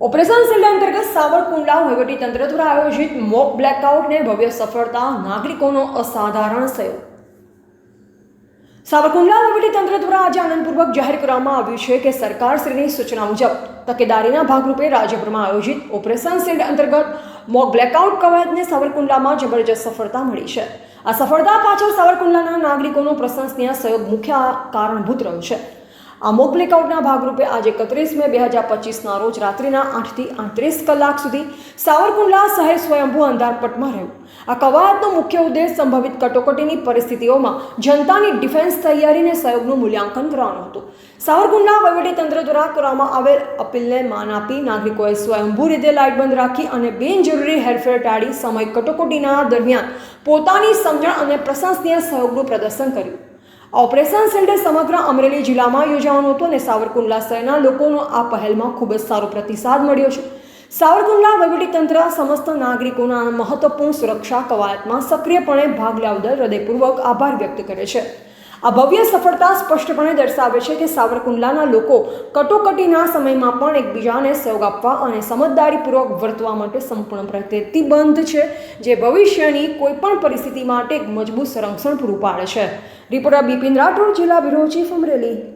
Operation સિલ્ડ અંતર્ગત સાવરકુંડલા વહીવટીતંત્ર દ્વારા આયોજિત મોક બ્લેકઆઉટને ભવ્ય સફળતા નાગરિકોનો અસાધારણ સહયોગ. સાવરકુંડલા વહીવટીતંત્ર દ્વારા આજે આનંદપૂર્વક જાહેર કરવામાં આવ્યું છે કે સરકારશ્રીની સૂચના મુજબ તકેદારીના ભાગરૂપે રાજ્યભરમાં આયોજિત ઓપરેશન સિલ્ડ અંતર્ગત મોક બ્લેકઆઉટ કવાયતને સાવરકુંડલામાં જબરજસ્ત સફળતા મળી છે. આ સફળતા પાછળ સાવરકુંડલાના નાગરિકોનો પ્રશંસનીય સહયોગ મુખ્ય કારણભૂત રહ્યો છે. આ મોક બ્લેકઆઉટના ભાગરૂપે આજે એકત્રીસ મે બે હજાર પચીસના રોજ રાત્રિના આઠથી આઠત્રીસ કલાક સુધી સાવરકુંડલા શહેર સ્વયંભૂ અંધારપટમાં રહ્યું. આ કવાયતનો મુખ્ય ઉદ્દેશ સંભવિત કટોકટીની પરિસ્થિતિઓમાં જનતાની ડિફેન્સ તૈયારીને સહયોગનું મૂલ્યાંકન કરવાનું હતું. સાવરકુંડલા વહીવટીતંત્ર દ્વારા કરવામાં આવેલ અપીલને માન આપી નાગરિકોએ સ્વયંભૂ રીતે લાઇટ બંધ રાખી અને બિનજરૂરી હેરફેર ટાળી સમય કટોકટીના દરમિયાન પોતાની સમજણ અને પ્રશંસનીય સહયોગનું પ્રદર્શન કર્યું. ઓપરેશન સેન્ટર સમગ્ર અમરેલી જિલ્લામાં યોજાવાનું હતું અને સાવરકુંડલા શહેરના લોકોનો આ પહેલમાં ખૂબ જ સારો પ્રતિસાદ મળ્યો છે. સાવરકુંડલા વહીવટીતંત્ર સમસ્ત નાગરિકોના મહત્વપૂર્ણ સુરક્ષા કવાયતમાં સક્રિયપણે ભાગ લેવા બદલ હૃદયપૂર્વક આભાર વ્યક્ત કરે છે. આ ભવ્ય સફળતા સ્પષ્ટપણે દર્શાવે છે કે સાવરકુંડલાના લોકો કટોકટીના સમયમાં પણ એકબીજાને સહયોગ આપવા અને સમજદારીપૂર્વક વર્તવા માટે સંપૂર્ણ પ્રતિબંધ છે, જે ભવિષ્યની કોઈપણ પરિસ્થિતિ માટે એક મજબૂત સંરક્ષણ પૂરું પાડે છે. રિપોર્ટર બિપિન રાઠોડ, જિલ્લા બ્યુરો ચીફ અમરેલી.